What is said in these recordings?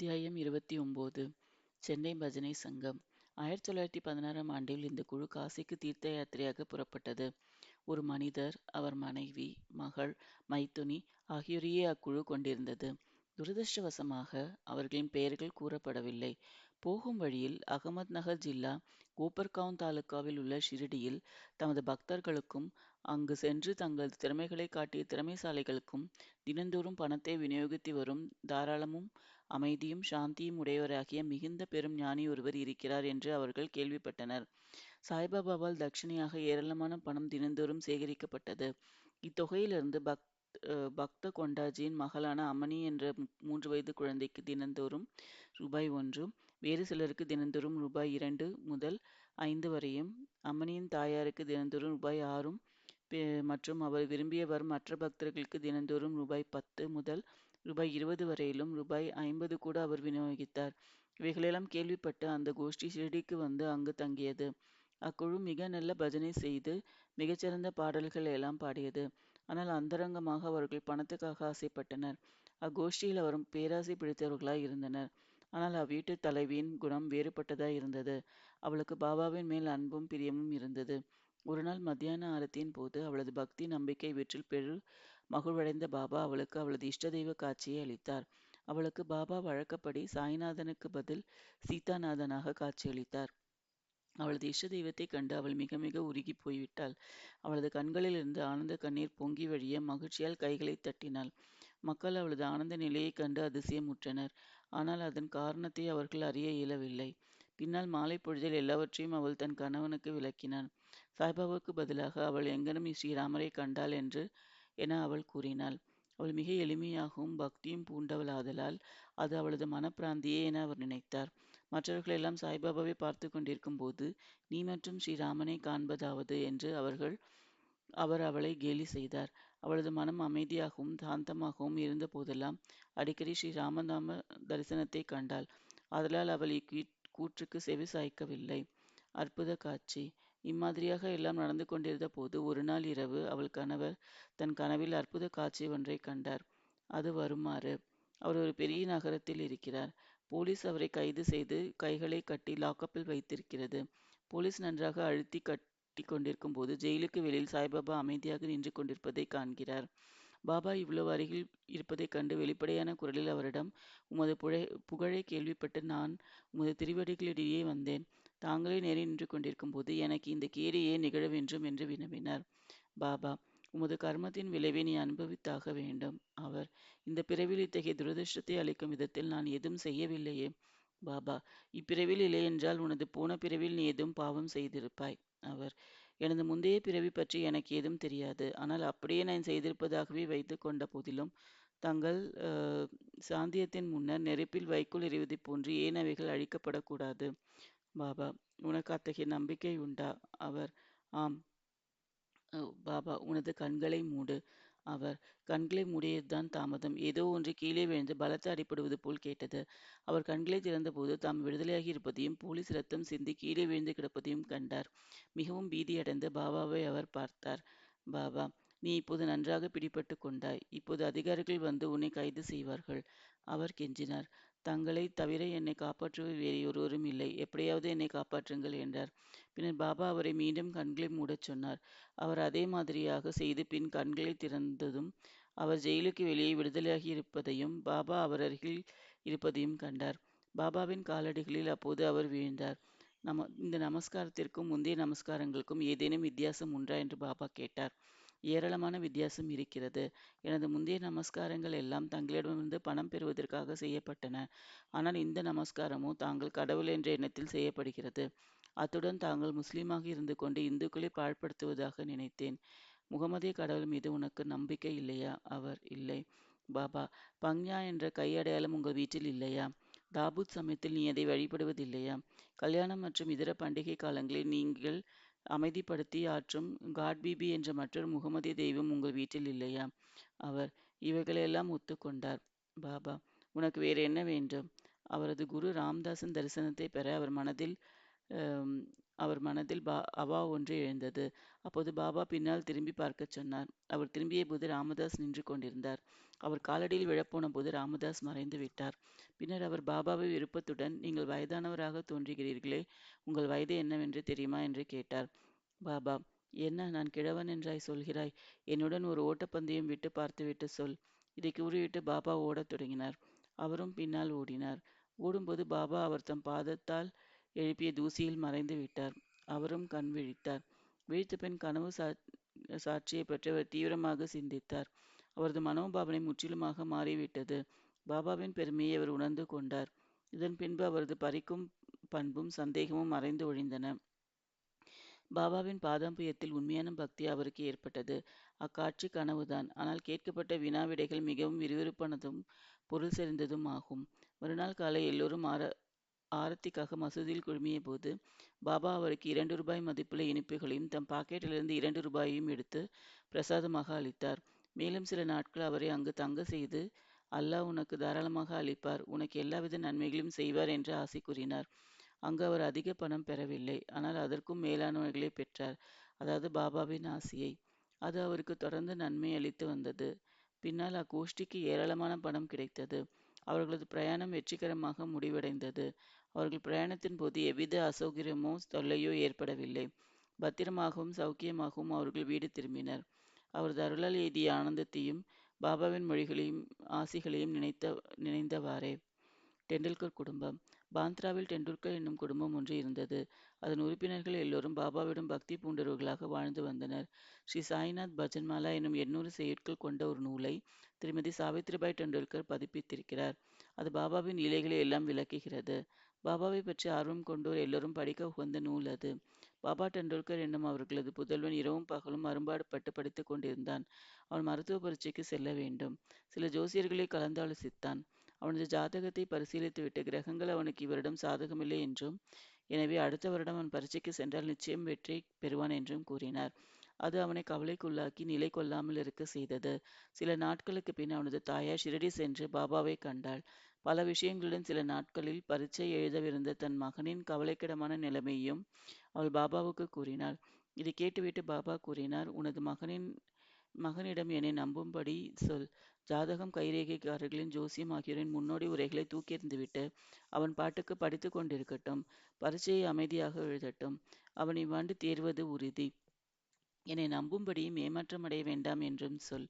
அத்தியாயம் இருபத்தி ஒம்போது சென்னை பஜனை சங்கம். ஆயிரத்தி தொள்ளாயிரத்தி பதினாறாம் ஆண்டில் இந்த குழு காசிக்கு தீர்த்த யாத்திரையாக புறப்பட்டது. ஒரு மனிதர் அவர் மனைவி மகள் மைத்துனி ஆகியோரையே அக்குழு கொண்டிருந்தது. துரதிருஷ்டவசமாக அவர்களின் பெயர்கள் கூறப்படவில்லை. போகும் வழியில் அகமத் நகர் ஜில்லா கோப்பர்காவ் தாலுகாவில் உள்ள ஷிரடியில் தமது பக்தர்களுக்கும் அங்கு சென்று தங்களது திறமைகளை காட்டிய திறமைசாலிகளுக்கும் தினந்தோறும் பணத்தை விநியோகித்து வரும் தாராளமும் அமைதியும் சாந்தியும் உடையவராகிய மிகுந்த பெரும் ஞானி ஒருவர் இருக்கிறார் என்று அவர்கள் கேள்விப்பட்டனர். சாய்பாபாவால் தட்சிணையாக ஏராளமான பணம் தினந்தோறும் சேகரிக்கப்பட்டது. இத்தொகையிலிருந்து பக் பக்த கொண்டாஜியின் மகளான அமணி என்ற மூன்று வயது குழந்தைக்கு தினந்தோறும் ரூபாய் ஒன்று வேறு சிலருக்கு தினந்தோறும் ரூபாய் இரண்டு முதல் ஐந்து வரையும் அம்மனியின் தாயாருக்கு தினந்தோறும் ரூபாய் ஆறும் மற்றும் அவர் விரும்பியவர் மற்ற பக்தர்களுக்கு தினந்தோறும் ரூபாய் பத்து முதல் ரூபாய் இருபது வரையிலும் ரூபாய் ஐம்பது கூட அவர் விநியோகித்தார். இவைகளெல்லாம் கேள்விப்பட்டு அந்த கோஷ்டி ஷிரடிக்கு வந்து அங்கு தங்கியது. அக்குழு மிக நல்ல பஜனை செய்து மிகச்சிறந்த பாடல்கள் எல்லாம் பாடியது. ஆனால் அந்தரங்கமாக அவர்கள் பணத்துக்காக ஆசைப்பட்டனர். அக்கோஷ்டியில் அவரும் பேராசை பிடித்தவர்களாய் இருந்தனர். ஆனால் அவ்வீட்டு தலைவியின் குணம் வேறுபட்டதாய் இருந்தது. அவளுக்கு பாபாவின் மேல் அன்பும் பிரியமும் இருந்தது. ஒரு நாள் மத்தியான ஆரத்தியின் போது அவளது பக்தி நம்பிக்கை வீற்றில் பெரு மகிழ்வடைந்த பாபா அவளுக்கு அவளது இஷ்ட தெய்வ காட்சியை அளித்தார். அவளுக்கு பாபா வழக்கப்படி சாய்நாதனுக்கு பதில் சீதாநாதனாக காட்சியளித்தார். அவளது இஷ்ட தெய்வத்தை கண்டு அவள் மிக மிக உருகி போய்விட்டாள். அவளது கண்களில் இருந்து ஆனந்த கண்ணீர் பொங்கி வழிய மகிழ்ச்சியால் கைகளை தட்டினாள். மக்கள் அவளது ஆனந்த நிலையை கண்டு அதிசயமுற்றனர். ஆனால் அதன் காரணத்தை அவர்கள் அறிய இயலவில்லை. பின்னால் மாலை பொழுதில் எல்லாவற்றையும் அவள் தன் கணவனுக்கு விளக்கினாள் சாய்பாபாவுக்கு பதிலாக அவள் எங்கனும் ஸ்ரீராமரை கண்டாள் என்று என அவள் கூறினாள். அவள் மிக எளிமையாகவும் பக்தியும் பூண்டவளாதலால் அது அவளது மனப்பிராந்தியே என அவர் நினைத்தார். மற்றவர்கள் எல்லாம் சாய்பாபாவை பார்த்து கொண்டிருக்கும் போது நீ மற்றும் ஸ்ரீராமனை காண்பதாவது என்று அவர்கள் அவர் அவளை கேலி செய்தார். அவளது மனம் அமைதியாகவும் சாந்தமாகவும் இருந்த போதெல்லாம் அடிக்கடி ஸ்ரீ ராமநாம தரிசனத்தை கண்டாள். ஆதலால் அவள் இக்கூற்றுக்கு செவி சாய்க்கவில்லை. அற்புத காட்சி. இம்மாதிரியாக எல்லாம் நடந்து கொண்டிருந்த போது ஒரு நாள் இரவு அவள் கணவர் தன் கனவில் அற்புத காட்சி ஒன்றை கண்டார். அது வருமாறு. அவர் ஒரு பெரிய நகரத்தில் இருக்கிறார். போலீஸ் அவரை கைது செய்து கைகளை கட்டி லாக்கப்பில் வைத்திருக்கிறது. போலீஸ் நன்றாக அழுத்தி கட்டி கொண்டிருக்கும் போது ஜெயிலுக்கு வெளியில் சாய்பாபா அமைதியாக நின்று கொண்டிருப்பதை காண்கிறார். பாபா இவ்வளவு அருகில் இருப்பதைக் கண்டு வெளிப்படையான குரலில் அவரிடம் உமது புழை புகழை கேள்விப்பட்டு நான் உமது திருவடிகளிடையே வந்தேன். தாங்களே நேரே நின்று கொண்டிருக்கும் போது எனக்கு இந்த கேடு ஏன் நிகழ வேண்டும் என்று வினவினார். பாபா உமது கர்மத்தின் விளைவை நீ அனுபவித்தாக வேண்டும். அவர் இந்த பிறவில் இத்தகைய துரதிருஷ்டத்தை அளிக்கும் விதத்தில் நான் எதுவும் செய்யவில்லையே. பாபா இப்பிறவில் இல்லை என்றால் உனது போன பிறவில் நீ எதுவும் பாவம் செய்திருப்பாய். அவர் எனது முந்தைய பிறவி பற்றி எனக்கு ஏதும் தெரியாது. ஆனால் அப்படியே நான் செய்திருப்பதாகவே வைத்து கொண்ட போதிலும் தங்கள் சாந்தியத்தின் முன்னர் நெருப்பில் வைக்கோல் எறிவதைப் போன்று ஏன் அவைகள் அழிக்கப்படக்கூடாது? பாபா உனக்கு அத்தகைய நம்பிக்கை உண்டா? அவர் ஆம். பாபா உனது கண்களை மூடு. அவர் கண்களை மூடியதுதான் தாமதம். ஏதோ ஒன்று கீழே விழுந்து பலத்த அடிப்படுவது போல் கேட்டது. அவர் கண்களை திறந்தபோது தாம் விடுதலையாகி இருப்பதையும் போலீஸ் ரத்தம் சிந்தி கீழே விழுந்து கிடப்பதையும் கண்டார். மிகவும் பீதியடைந்து பாபாவை அவர் பார்த்தார். பாபா நீ இப்போது நன்றாக பிடிபட்டு கொண்டாய். இப்போது அதிகாரிகள் வந்து உன்னை கைது செய்வார்கள். அவர் கெஞ்சினார். தங்களை தவிர என்னை காப்பாற்றுவது வேறு ஒருவரும் இல்லை. எப்படியாவது என்னை காப்பாற்றுங்கள் என்றார். பின்னர் பாபா அவரை மீண்டும் கண்களை மூடச் சொன்னார். அவர் அதே மாதிரியாக செய்து பின் கண்களை திறந்ததும் அவர் ஜெயிலுக்கு வெளியே விடுதலையாகி இருப்பதையும் பாபா அவர் அருகில் இருப்பதையும் கண்டார். பாபாவின் காலடிகளில் அப்போது அவர் வீழ்ந்தார். நம இந்த நமஸ்காரத்திற்கும் முந்தைய நமஸ்காரங்களுக்கும் ஏதேனும் வித்தியாசம் உண்டா என்று பாபா கேட்டார். ஏராளமான வித்தியாசம் இருக்கிறது. எனது முந்தைய நமஸ்காரங்கள் எல்லாம் தங்களிடமிருந்து பணம் பெறுவதற்காக செய்யப்பட்டன. ஆனால் இந்த நமஸ்காரமோ தாங்கள் கடவுள் என்ற எண்ணத்தில் செய்யப்படுகிறது. அத்துடன் தாங்கள் முஸ்லீமாக இருந்து கொண்டு இந்துக்களை பாழ்படுத்துவதாக நினைத்தேன். முகமதே கடவுள் மீது உனக்கு நம்பிக்கை இல்லையா? அவர் இல்லை. பாபா பங்யா என்ற கையடையாளம் உங்கள் வீட்டில் இல்லையா? தாபூத் சமயத்தில் நீ அதை வழிபடுவதில்லையா? கல்யாணம் மற்றும் இதர பண்டிகை காலங்களில் நீங்கள் அமைதிப்படுத்தி ஆற்றும் காட் பிபி என்ற மற்றொரு முகமதிய தெய்வம் உங்கள் வீட்டில் இல்லையா? அவர் இவைகளெல்லாம் ஒத்துக்கொண்டார். பாபா உனக்கு வேறு என்ன வேண்டும்? அவரது குரு ராம்தாசன் தரிசனத்தை பெற அவர் மனதில் அவர் மனதில் பா அவா ஒன்று எழுந்தது. அப்போது பாபா பின்னால் திரும்பி பார்க்கச் சொன்னார். அவர் திரும்பிய போது ராமதாஸ் நின்று கொண்டிருந்தார். அவர் காலடியில் விழப்போன போது ராமதாஸ் மறைந்து விட்டார். பின்னர் அவர் பாபாவை விருப்பத்துடன் நீங்கள் வயதானவராக தோன்றுகிறீர்களே உங்கள் வயது என்னவென்று தெரியுமா? என்று கேட்டார். பாபா என்ன நான் கிழவன் என்றாய் சொல்கிறாய்? என்னுடன் ஒரு ஓட்டப்பந்தயம் விட்டு பார்த்துவிட்டு சொல். இதை கூறிவிட்டு பாபா ஓடத் தொடங்கினார். அவரும் பின்னால் ஓடினார். ஓடும்போது பாபா அவர் தம் பாதத்தால் எழுப்பிய தூசியில் மறைந்து விட்டார். அவரும் கண் விழித்தார். விழித்த பின் கனவு சா சாட்சியை பற்றி அவர் தீவிரமாக சிந்தித்தார். அவரது மனோபாவனை முற்றிலுமாக மாறிவிட்டது. பாபாவின் பெருமையை அவர் உணர்ந்து கொண்டார். இதன் பின்பு அவரது பறிக்கும் பண்பும் சந்தேகமும் மறைந்து ஒழிந்தன. பாபாவின் பாதம்பயத்தில் உண்மையான பக்தி அவருக்கு ஏற்பட்டது. அக்காட்சி கனவுதான். ஆனால் கேட்கப்பட்ட வினா விடைகள் மிகவும் விறுவிறுப்பானதும் பொருள் செறிந்ததும் ஆகும். மறுநாள் காலை எல்லோரும் ஆர ஆரத்திக்காக மசூதியில் குழுமிய போது பாபா அவருக்கு இரண்டு ரூபாய் மதிப்புள்ள இனிப்புகளையும் தம் பாக்கெட்டிலிருந்து இரண்டு ரூபாயையும் எடுத்து பிரசாதமாக அளித்தார். மேலும் சில நாட்கள் அவரை அங்கு தங்க செய்து அல்லாஹ் உனக்கு தாராளமாக அளிப்பார். உனக்கு எல்லாவித நன்மைகளையும் செய்வார் என்று ஆசை கூறினார். அங்கு அவர் அதிக பணம் பெறவில்லை. ஆனால் அதற்கும் மேலானவர்களை பெற்றார். அதாவது பாபாவின் ஆசையை. அது அவருக்கு தொடர்ந்து நன்மை அளித்து வந்தது. பின்னால் அக்கோஷ்டிக்கு ஏராளமான பணம் கிடைத்தது. அவர்களது பிரயாணம் வெற்றிகரமாக முடிவடைந்தது. அவர்கள் பிரயாணத்தின் போது எவ்வித அசௌகரியமோ தொல்லையோ ஏற்படவில்லை. பத்திரமாகவும் சௌக்கியமாகவும் அவர்கள் வீடு திரும்பினர். அவரது அருளால் எய்திய ஆனந்தத்தையும் பாபாவின் மொழிகளையும் ஆசிகளையும் நினைத்த நினைந்தவாறே. டெண்டுல்கர் குடும்பம். பாந்த்ராவில் டெண்டுல்கர் என்னும் குடும்பம் ஒன்று இருந்தது. அதன் உறுப்பினர்கள் எல்லோரும் பாபாவிடம் பக்தி பூண்டவர்களாக வாழ்ந்து வந்தனர். ஸ்ரீ சாய்நாத் பஜன்மாலா என்னும் எண்ணூறு செயற்கள் கொண்ட ஒரு நூலை திருமதி சாவித்ரிபாய் டெண்டுல்கர் பதிப்பித்திருக்கிறார். அது பாபாவின் இலைகளை எல்லாம் விளக்குகிறது. பாபாவை பற்றி ஆர்வம் கொண்டோர் எல்லோரும் படிக்க உகந்த நூல் அது. பாபா டெண்டுல்கர் என்னும் அவர்களது புதல்வன் இரவும் பகலும் அரும்பாடுபட்டு படித்துக் கொண்டிருந்தான். அவன் மருத்துவ பரீட்சைக்கு செல்ல வேண்டும். சில ஜோசியர்களை கலந்தாலோசித்தான். அவனது ஜாதகத்தை பரிசீலித்துவிட்டு கிரகங்கள் அவனுக்கு இவரிடம் சாதகமில்லை என்றும் எனவே அடுத்த வருடம் அவன் பரீட்சைக்கு சென்றால் நிச்சயம் வெற்றி பெறுவான் என்றும் கூறினார். அது அவனை கவலைக்குள்ளாக்கி நிலை கொள்ளாமல் இருக்க செய்தது. சில நாட்களுக்கு பின் அவனது தாயார் ஷிரடி சென்று பாபாவை கண்டாள். பல விஷயங்களுடன் சில நாட்களில் பரீட்சை எழுதவிருந்த தன் மகனின் கவலைக்கிடமான நிலைமையும் அவள் பாபாவுக்கு கூறினாள். இதை கேட்டுவிட்டு பாபா கூறினார் உனது மகனின் மகனிடம் என்னை நம்பும்படி சொல். ஜாதகம் கைரேகைக்காரர்களின் ஜோசியம் ஆகியோரின் முன்னோடி உரைகளை தூக்கி எறிந்துவிட்டு அவன் பாட்டுக்கு படித்து கொண்டிருக்கட்டும். பரீட்சையை அமைதியாக எழுதட்டும். அவன் இவ்வாண்டு தேர்வது உறுதி. என்னை நம்பும்படியும் ஏமாற்றம் அடைய வேண்டாம் என்றும் சொல்.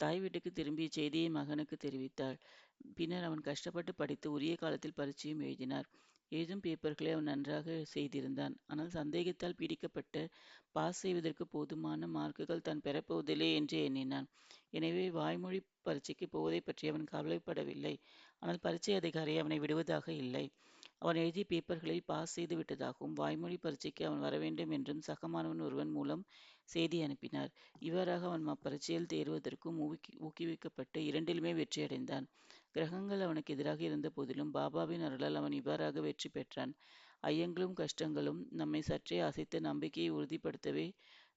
தாய் வீட்டுக்கு திரும்பி செய்தியை மகனுக்கு தெரிவித்தாள். பின்னர் அவன் கஷ்டப்பட்டு படித்து உரிய காலத்தில் பரீட்சையும் எழுதினார். எழுதும் பேப்பர்களை அவன் நன்றாக செய்திருந்தான். ஆனால் சந்தேகத்தால் பீடிக்கப்பட்டு பாஸ் செய்வதற்கு போதுமான மார்க்குகள் தான் பெறப்போவதில்லை என்று எண்ணினான். எனவே வாய்மொழி பரீட்சைக்கு போவதை பற்றி அவன் கவலைப்படவில்லை. ஆனால் பரீட்சை அதிகாரி அவனை விடுவதாக இல்லை. அவன் எழுதிய பேப்பர்களில் பாஸ் செய்து விட்டதாகவும் வாய்மொழி பரீட்சைக்கு அவன் வர வேண்டும் என்றும் சகமானவன் ஒருவன் மூலம் செய்தி அனுப்பினார். இவ்வாறாக அவன் அப்பரீட்சையில் தேர்வதற்கும் ஊக்கி ஊக்குவிக்கப்பட்டு இரண்டிலுமே வெற்றியடைந்தான். கிரகங்கள் அவனுக்கு எதிராக இருந்த போதிலும் பாபாவின் அருளால் அவன் இவ்வாறாக வெற்றி பெற்றான். ஐயங்களும் கஷ்டங்களும் நம்மை சற்றே அசைத்து நம்பிக்கையை உறுதிப்படுத்தவே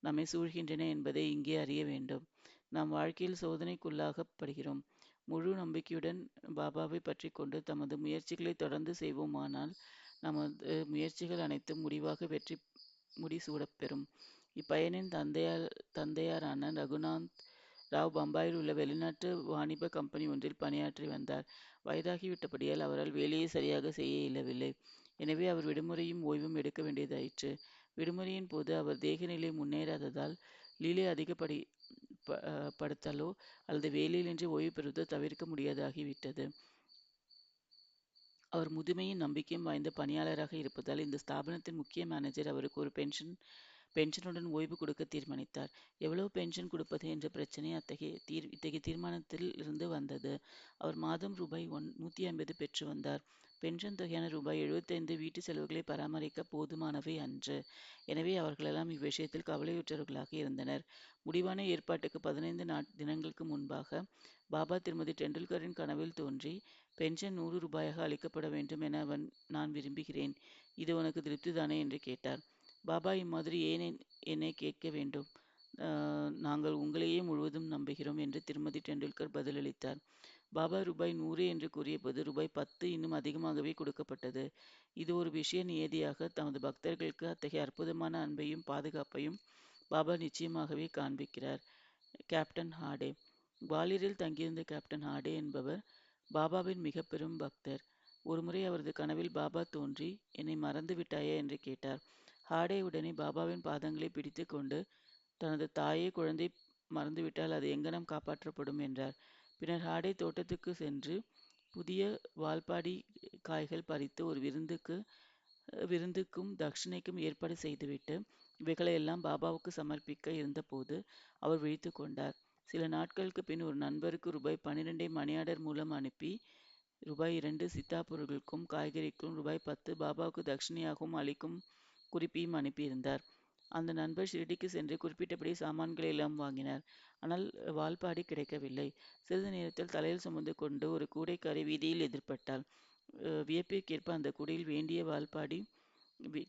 நம்மை சூழ்கின்றன என்பதை இங்கே அறிய வேண்டும். நாம் வாழ்க்கையில் சோதனைக்குள்ளாகப்படுகிறோம். முழு நம்பிக்கையுடன் பாபாவை பற்றி கொண்டு தமது முயற்சிகளை தொடர்ந்து செய்வோமானால் நமது முயற்சிகள் அனைத்தும் முடிவாக வெற்றி முடிசூடப்பெறும் இப்பயனின் தந்தையார் தந்தையாரான ரகுநாத் ராவ் பம்பாயில் உள்ள வெளிநாட்டு வாணிப கம்பெனி ஒன்றில் பணியாற்றி வந்தார். வயதாகிவிட்டபடியால் அவரால் வேலையை சரியாக செய்ய இயலவில்லை. எனவே அவர் விடுமுறையும் ஓய்வும் எடுக்க வேண்டியதாயிற்று. விடுமுறையின் போது அவர் தேகநிலை முன்னேறாததால் லீலை அதிகப்படி படுத்தலோ அல்லது வேலையிலின்றி ஓய்வு பெறுவதோ தவிர்க்க முடியாதாகிவிட்டது. அவர் முதுமையும் நம்பிக்கையும் வாய்ந்த பணியாளராக இருப்பதால் இந்த ஸ்தாபனத்தின் முக்கிய மேனேஜர் அவருக்கு ஒரு பென்ஷன் பென்ஷனுடன் ஓய்வு கொடுக்க தீர்மானித்தார். எவ்வளவு பென்ஷன் கொடுப்பது என்ற பிரச்சனை அத்தகைய தீர் இத்தகைய தீர்மானத்தில் இருந்து வந்தது. அவர் மாதம் ரூபாய் ஒன் நூற்றி ஐம்பது பெற்று வந்தார். பென்ஷன் தொகையான ரூபாய் எழுபத்தைந்து வீட்டு செலவுகளை பராமரிக்க போதுமானவை அன்று. எனவே அவர்களெல்லாம் இவ்விஷயத்தில் கவலையுற்றவர்களாக இருந்தனர். முடிவான ஏற்பாட்டுக்கு பதினைந்து நாட் தினங்களுக்கு முன்பாக பாபா திருமதி டெண்டுல்கரின் கனவில் தோன்றி பென்ஷன் நூறு ரூபாயாக அளிக்கப்பட வேண்டும் என அவன் நான் விரும்புகிறேன். இது உனக்கு திருப்திதானே என்று கேட்டார். பாபா இம்மாதிரி ஏன் என்னை கேட்க வேண்டும்? நாங்கள் உங்களையே முழுவதும் நம்புகிறோம் என்று திருமதி டெண்டுல்கர் பதிலளித்தார். பாபா ரூபாய் நூறு என்று கூறியபோது ரூபாய் பத்து இன்னும் அதிகமாகவே கொடுக்கப்பட்டது. இது ஒரு விஷய நியதியாக தமது பக்தர்களுக்கு அத்தகைய அற்புதமான அன்பையும் பாதுகாப்பையும் பாபா நிச்சயமாகவே காண்பிக்கிறார். கேப்டன் ஹாடே. குவாலியரில் தங்கியிருந்த கேப்டன் ஹாடே என்பவர் பாபாவின் மிக பெரும் பக்தர். ஒருமுறை அவரது கனவில் பாபா தோன்றி என்னை மறந்து விட்டாயா? என்று கேட்டார். ஹாடே உடனே பாபாவின் பாதங்களை பிடித்து கொண்டு தனது தாயே குழந்தை மறந்துவிட்டால் அது எங்கனம் காப்பாற்றப்படும்? என்றார். பின்னர் ஹாடே தோட்டத்துக்கு சென்று புதிய வால்பாடி காய்கள் பறித்து ஒரு விருந்துக்கு விருந்துக்கும் தட்சிணைக்கும் ஏற்பாடு செய்துவிட்டு இவைகளை எல்லாம் பாபாவுக்கு சமர்ப்பிக்க இருந்தபோது அவர் விழித்து கொண்டார். சில நாட்களுக்கு பின் ஒரு நண்பருக்கு ரூபாய் பன்னிரெண்டை மணி ஆர்டர் மூலம் அனுப்பி ரூபாய் இரண்டு சித்தாப்பொருட்களுக்கும் காய்கறிக்கும் ரூபாய் பத்து பாபாவுக்கு தட்சிணையாகவும் அளிக்கும் குறிப்பையும் அனுப்பியிருந்தார். அந்த நண்பர் ஷிரடிக்கு சென்று குறிப்பிட்டபடி சாமான்களை எல்லாம் வாங்கினார். ஆனால் வால்பாடி கிடைக்கவில்லை. சிறிது நேரத்தில் தலையில் சுமந்து கொண்டு ஒரு கூடைக்காரி வீதியில் எதிர்பட்டாள். வியப்பிற்கேற்ப அந்த கூடையில் வேண்டிய வால்பாடி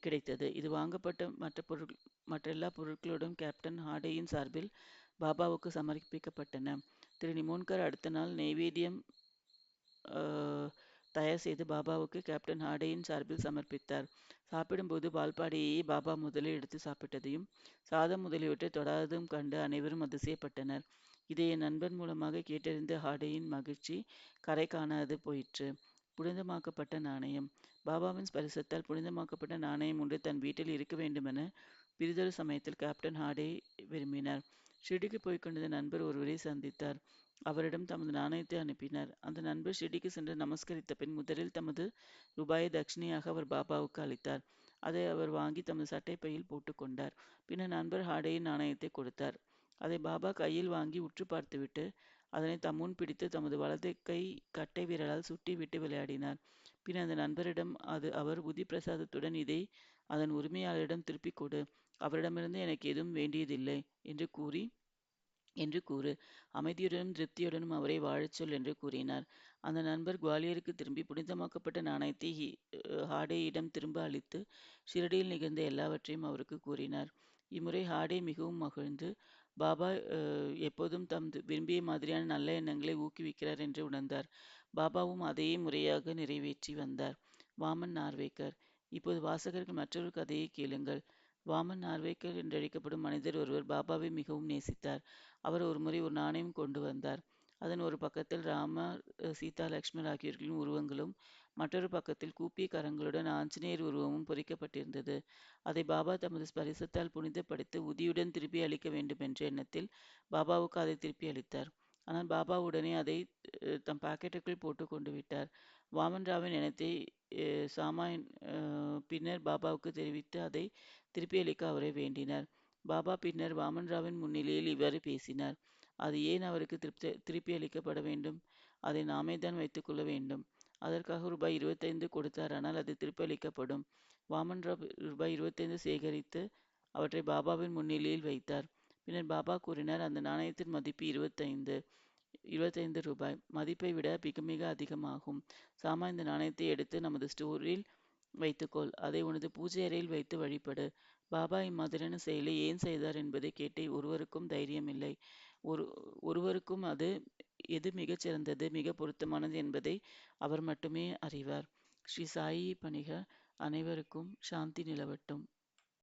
கிடைத்தது. இது வாங்கப்பட்ட மற்ற பொருள் மற்ற எல்லா பொருட்களுடன் கேப்டன் ஹார்டேயின் சார்பில் பாபாவுக்கு சமர்ப்பிக்கப்பட்டன. திரு நிமோன்கர் அடுத்த நாள் நெய்வேத்தியம் தயார் செய்து பாபாவுக்கு கேப்டன் ஹார்டேயின் சார்பில் சமர்ப்பித்தார். சாப்பிடும்போது பால்பாடியை பாபா முதலில் எடுத்து சாப்பிட்டதையும் சாதம் முதலியவற்றை தொடாததும் கண்டு அனைவரும் அதிசயப்பட்டனர். இதை என் நண்பன் மூலமாக கேட்டறிந்த ஹார்டேயின் மகிழ்ச்சி கரை காணாது போயிற்று. புனிதமாக்கப்பட்ட நாணயம். பாபாவின் ஸ்பரிசத்தால் புனிதமாக்கப்பட்ட நாணயம் ஒன்று தன் வீட்டில் இருக்க வேண்டுமென பிரிதொரு சமயத்தில் கேப்டன் ஹாடே விரும்பினார். ஷிர்டிக்கு போய்க் கொண்டிருந்த நண்பர் ஒருவரை சந்தித்தார். அவரிடம் தமது நாணயத்தை அனுப்பினார். அந்த நண்பர் ஷிர்டிக்கு சென்று நமஸ்கரித்த பின் முதலில் தமது ரூபாயை தட்சிணையாக அவர் பாபாவுக்கு அளித்தார். அதை அவர் வாங்கி தமது சட்டை பையில் போட்டுக்கொண்டார் பின்னர் நண்பர் ஹாடேயின் நாணயத்தை கொடுத்தார். அதை பாபா கையில் வாங்கி உற்று பார்த்துவிட்டு அதனை தம்முன் பிடித்து தமது வலது கை கட்டை விரலால் சுட்டி விட்டு விளையாடினார். பின் அந்த நண்பரிடம் அது அவர் உதி பிரசாதத்துடன் இதை அதன் உரிமையாளரிடம் திருப்பிக் கொடு. அவரிடமிருந்து எனக்கு எதுவும் வேண்டியதில்லை என்று கூறி என்று கூறு. அமைதியுடனும் திருப்தியுடனும் அவரை வாழச் சொல் என்று கூறினார். அந்த நண்பர் குவாலியருக்கு திரும்பி புனிதமாக்கப்பட்ட நாணயத்தை ஹாடேயிடம் திரும்ப அளித்து ஷிரடியில் நிகழ்ந்த எல்லாவற்றையும் அவருக்கு கூறினார். இம்முறை ஹாடே மிகவும் மகிழ்ந்து பாபா எப்போதும் தம் விரும்பிய மாதிரியான நல்ல எண்ணங்களை ஊக்குவிக்கிறார் என்று உணர்ந்தார். பாபாவும் அதையே முறையாக நிறைவேற்றி வந்தார். வாமன் நார்வேக்கர் இப்போது வாசகர்கள் மற்றொரு கதையை கேளுங்கள். வாமன் நார்வேக்கர் என்றழைக்கப்படும் மனிதர் ஒருவர் பாபாவை மிகவும் நேசித்தார். அவர் ஒரு முறை ஒரு நாணயம் கொண்டு வந்தார். அதன் ஒரு பக்கத்தில் ராமர் சீதா லக்ஷ்மர் ஆகியோர்களின் உருவங்களும் மற்றொரு பக்கத்தில் கூப்பிய கரங்களுடன் ஆஞ்சநேயர் உருவமும் பொறிக்கப்பட்டிருந்தது. அதை பாபா தமது ஸ்பரிசத்தால் புனிதப்படுத்தி உதியுடன் திருப்பி அளிக்க வேண்டும் என்ற எண்ணத்தில் பாபாவுக்கு அதை திருப்பி அளித்தார். ஆனால் பாபா உடனே அதை தம் பாக்கெட்டுக்குள் போட்டு கொண்டு விட்டார். வாமன் ராவின் எண்ணத்தை சாமாயின் பின்னர் பாபாவுக்கு தெரிவித்து அதை திருப்பி அளிக்க அவரை வேண்டினார். பாபா பின்னர் வாமன் ராவின் முன்னிலையில் இவ்வாறு பேசினார். அது ஏன் அவருக்கு திருப்தி திருப்பி அளிக்கப்பட வேண்டும்? அதை நாமே தான் வைத்துக்கொள்ள வேண்டும். அதற்காக ரூபாய் இருபத்தைந்து கொடுத்தார். ஆனால் அது திருப்பி அளிக்கப்படும். வாமன்ராவ் ரூபாய் இருபத்தைந்து சேகரித்து அவற்றை பாபாவின் முன்னிலையில் வைத்தார். பின்னர் பாபா கூறினார் அந்த நாணயத்தின் மதிப்பு இருபத்தைந்து இருபத்தைந்து ரூபாய். மதிப்பை விட மிக மிக அதிகமாகும். சாமா இந்த நாணயத்தை எடுத்து நமது ஸ்டோரில் வைத்துக்கொள். அதை உனது பூஜை அறையில் வைத்து வழிபடு. பாபா இம்மாதிரியான செயலை ஏன் செய்தார் என்பதை கேட்டு ஒருவருக்கும் தைரியம் இல்லை ஒரு ஒருவருக்கும் அது எது மிகச் சிறந்தது மிக பொருத்தமானது என்பதை அவர் மட்டுமே அறிவார். ஸ்ரீ சாயி பணிக. அனைவருக்கும் சாந்தி நிலவட்டும்.